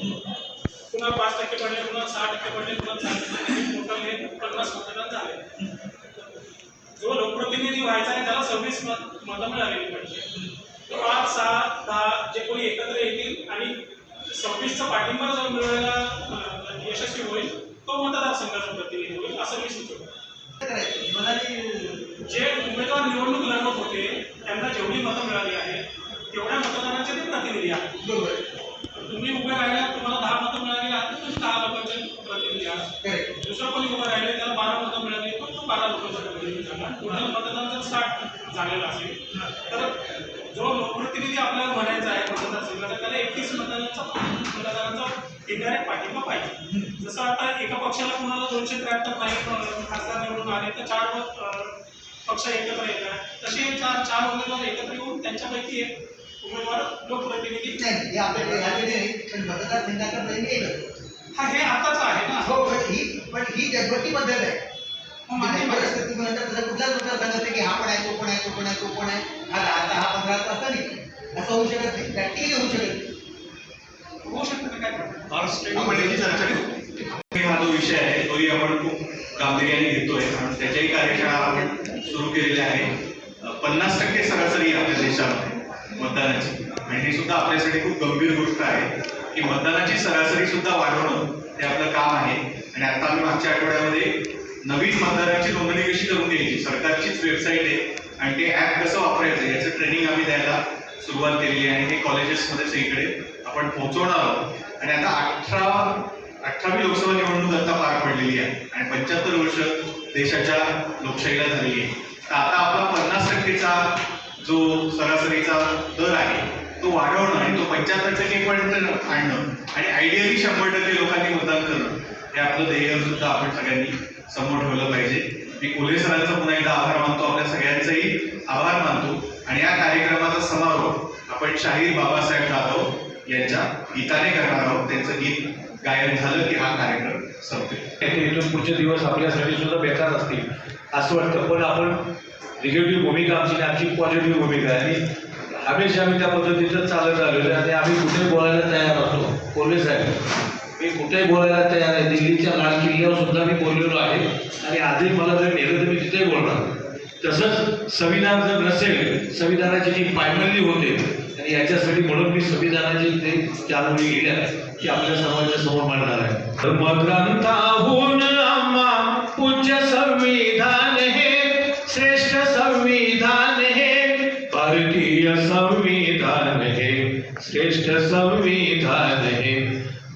पुन्हा पाच टक्के पडले पुन्हा सहा टक्के पडले पुन्हा टक्के टोटल हे पन्नास मतदान झाले. जो लोकप्रतिनिधी व्हायचा आहे त्याला सव्वीस मत मतं मिळालेली पाहिजे तो पाच सहा दहा जे कोणी एकत्र येतील आणि सव्वीसचा पाठिंबा जो मिळवायला यशस्वी होईल तो मतदारसंघाचा प्रतिनिधी होईल असं मी सुचवतो. जे उमेदवार निवडणूक लढवत होते त्यांना जेवढी मतं मिळाली आहेत तेवढ्या मतदारांचे ते प्रतिनिधी आहेत. तुम्ही उभे राहिला तुम्हाला दहा मतं मिळाली तर तुम्ही दहा लोकांचे प्रतिनिधी आहात. दुसरं कोणी उभं राहिले त्याला बारा मतं मिळाली तर तो बारा लोकांचा प्रतिनिधी झाला. टोटल मतदान जर साठ झालेलं असेल तर जो लोकप्रतिनिधी आपल्याला म्हणायचा आहे मतदारसंघाचा त्याला एकतीस मतदानाचा मतदारांचा इंडायरेक्ट पाठिंबा पाहिजे. जसं आता एका पक्षाला कुणाला दोनशे त्र्याहत्तर नाही खासदार निवडून आले तर चार पक्ष एकत्र येतात. तसे चार चार उमेदवार एकत्र येऊन त्यांच्यापैकी एक उमेदवार लोकप्रतिनिधी. नाही हे आपल्याकडे ह्याकडे नाही पण मतदारसंघाकडे येईल हा हे आताच आहे ना. हो पण ही पण ही जगवती पद्धत आहे. मग मान्य म्हणजे तुम्ही म्हणता तसं कुठलाच मतदारसंघात नाही की हा पण आहे तो पण आहे तो पण आहे तो पण आहे. हा आता हा पंधरा असं नाही. असं होऊ शकत नाही. प्रॅक्टिकली होऊ शकत नाही. होऊ शकतं काय चर्चा हा जो विषय आहे तोही आपण खूप गांभीर्याने घेतोय. आणि त्याच्याही कार्यशाळा आपण सुरू केलेल्या आहे पन्नास टक्के सरासरी आपल्या देशामध्ये. मतदानाची. आणि ही सुद्धा आपल्यासाठी खूप गंभीर गोष्ट आहे की मतदानाची सरासरी सुद्धा वाढवणं हे आपलं काम आहे. आणि आता आम्ही मागच्या आठवड्यामध्ये नवीन मतदारांची नोंदणी कशी करून घ्यायची सरकारचीच वेबसाईट आहे आणि ते ॲप कसं वापरायचं याचं ट्रेनिंग आम्ही द्यायला सुरुवात केलेली आहे. आणि ते कॉलेजेसमध्ये सगळीकडे आपण पोहोचवणार आहोत. आणि आता अठरा अठरावी लोकसभा निवडणूक आता पार पडलेली आहे. आणि पंच्याहत्तर वर्ष देशाच्या लोकशाहीला झालेली आहे. तर आता आपला पन्नास टक्केचा जो सरासरीचा दर आहे तो वाढवणं आणि तो पंच्याहत्तर टक्के पर्यंत आणणं आणि आयडियली शंभर टक्के लोकांनी मतदान करणं हे आपलं ध्येय सुद्धा आपण सगळ्यांनी समोर ठेवलं पाहिजे. मी कोल्हे सरांचा पुन्हा एकदा आभार मानतो आपल्या सगळ्यांचाही आभार मानतो. आणि या कार्यक्रमाचा समारोप आपण शाहीर बाबासाहेब जाधव यांच्या गीताने करणार आहोत. त्यांचं गीत गायन झालं की हा कार्यक्रम संपेल. पुढचे दिवस आपल्यासाठी सुद्धा बेकार असतील असं वाटतं. पण आपण निगेटिव्ह भूमिका आमची नाही, आमची पॉझिटिव्ह भूमिका आहे. आणि हमेशा आम्ही त्या पद्धतीचं चालत आलेलो आहे. आणि आम्ही कुठे बोलायला तयार असतो पोलीस आहे मी कुठेही बोलायला तयार आहे. दिल्लीच्या लाल किल्ल्यावर सुद्धा मी बोललेलो आहे. आणि आजही मला जर नेलं तर मी तिथेही बोलणार. तसंच संविधान जर नसेल संविधानाची जी पायमल्ली होते आणि याच्यासाठी म्हणून मी संविधानाची ते चार मुली गेल्या की आपल्या समाजाच्या समोर मांडणार आहे. धर्मग्रंथाहून आम्हा पूज्य संविधान संविधान हे श्रेष्ठ संविधान. हे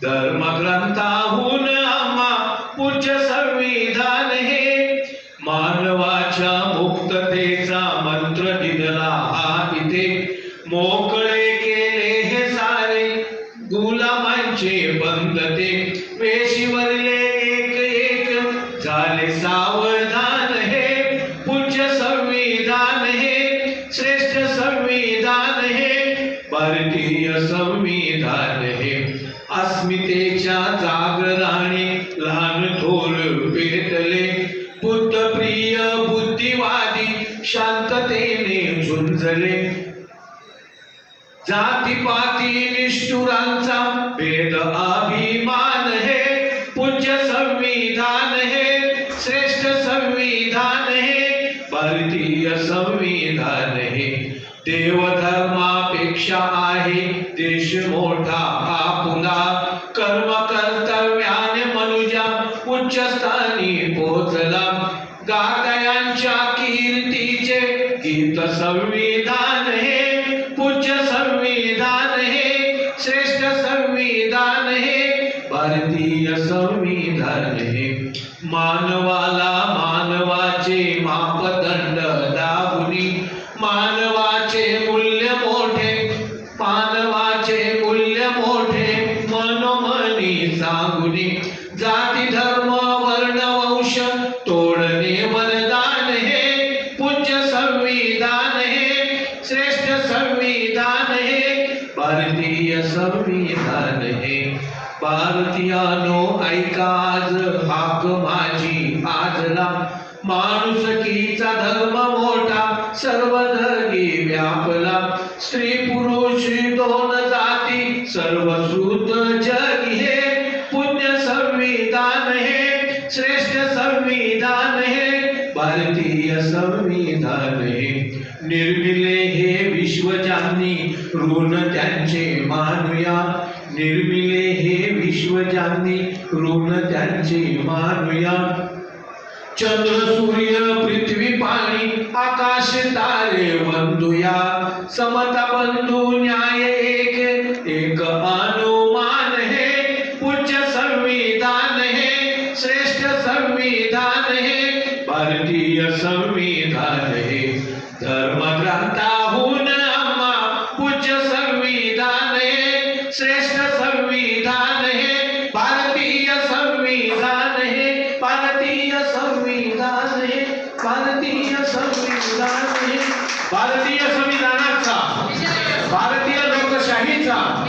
धर्मग्रंथाहून आम्हा पूज्य संविधान. हे मानवाच्या मुक्ततेचा मंत्र दिलेला हा इथे. मोकळे केले हे सारे गुलामांचे बंद ते वेशीवरले श्रेष्ठ संविधान हे भारतीय संविधान हे. अस्मितेच्या जागराणे लहान थोर पेटले. बुद्धप्रिय बुद्धिवादी शांततेने झुंजले. जातीपाती निष्ठुरांचा भेद अभिमान हे. पूज्य संविधान हे श्रेष्ठ संविधान हे भारतीय संविधान हे देवधर्मापेक्षा आहे देश मोठा हा पुन्हा. कर्म कर्तव्याने मनुजा उच्च स्थानी पोचला गागयांच्या कीर्तीचे गीत संविधान हे पूज्य संविधान हे श्रेष्ठ संविधान हे भारतीय संविधान हे. मानवाला मानवाचे मापदंड विधान हे। पार्थियानो ऐकाज हाक माझी आजला। माणुसकीचा धर्म मोठा सर्व धर्मी व्यापला। स्त्री पुरुष दोन जाती सर्व सूत जग हे। पुण्य संविधान हे श्रेष्ठ संविधान हे भारतीय संविधान हे। निर्मिले हे विश्वजानी ऋण त्यांचे मानुया। निर्मिले हे विश्वजानी ऋण त्यांचे मानुया. चंद्र सूर्य पृथ्वी पाणी आकाश तारे बंधुया. समता बंधू न्याय एक एक अनुमान है. उच्च संविधान हे श्रेष्ठ संविधान हे. भारतीय संविधान श्रेष्ठ संविधान है भारतीय संविधान है भारतीय संविधान है भारतीय संविधान है. भारतीय संविधानाचा भारतीय लोकशाहीचा